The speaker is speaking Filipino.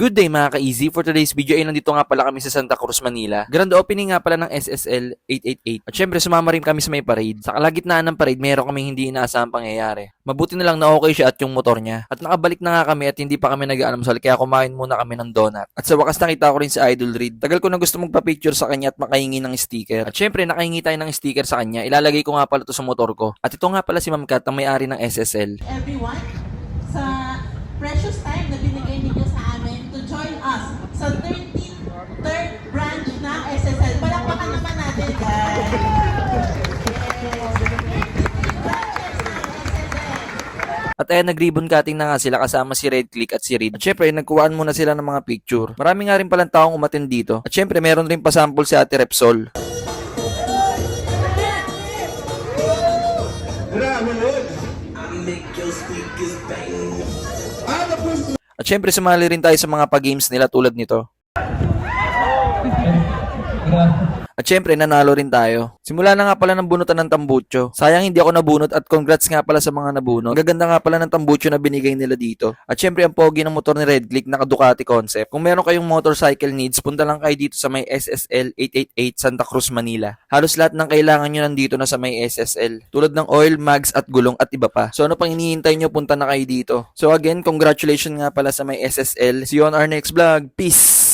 Good day mga ka-easy. For today's video ay nandito nga pala kami sa Santa Cruz, Manila. Grand opening nga pala ng SSL 888. At syempre sumama rin kami sa may parade. Sa kalagitnaan ng parade, meron kaming hindi inaasahang pangyayari. Mabuti na lang na okay siya at yung motor niya. At nakabalik na nga kami at hindi pa kami nag-aalmusal kaya kumain muna kami ng donut. At sa wakas nakita ko rin si Idol Reed. Tagal ko na gusto magpa-picture sa kanya at makahingi ng sticker. At syempre nakahingi tayo ng sticker sa kanya. Ilalagay ko nga pala to sa motor ko. At ito nga pala si Ma'am Kat ang may-ari ng SSL. everyone sa precious time na At ayan, nag-ribbon cutting na nga sila kasama si Red Click at si Reed. At syempre, nagkuhaan muna sila ng mga picture. Marami nga rin palang taong umatin dito. At syempre, meron rin pasample si Ate Repsol. At syempre, sumali rin tayo sa mga pa-games nila tulad nito. At syempre, nanalo rin tayo. Simula na nga pala ng bunutan ng tambucho. Sayang hindi ako nabunot at congrats nga pala sa mga nabunot. Gaganda nga pala ng tambucho na binigay nila dito. At syempre, ang pogi ng motor ni Red Click naka Ducati concept. Kung meron kayong motorcycle needs, punta lang kayo dito sa may SSL 888 Santa Cruz, Manila. Halos lahat ng kailangan nyo nandito na sa may SSL. Tulad ng oil, mags at gulong at iba pa. So ano pang hinihintay nyo, punta na kayo dito. So again, congratulations nga pala sa may SSL. See you on our next vlog. Peace!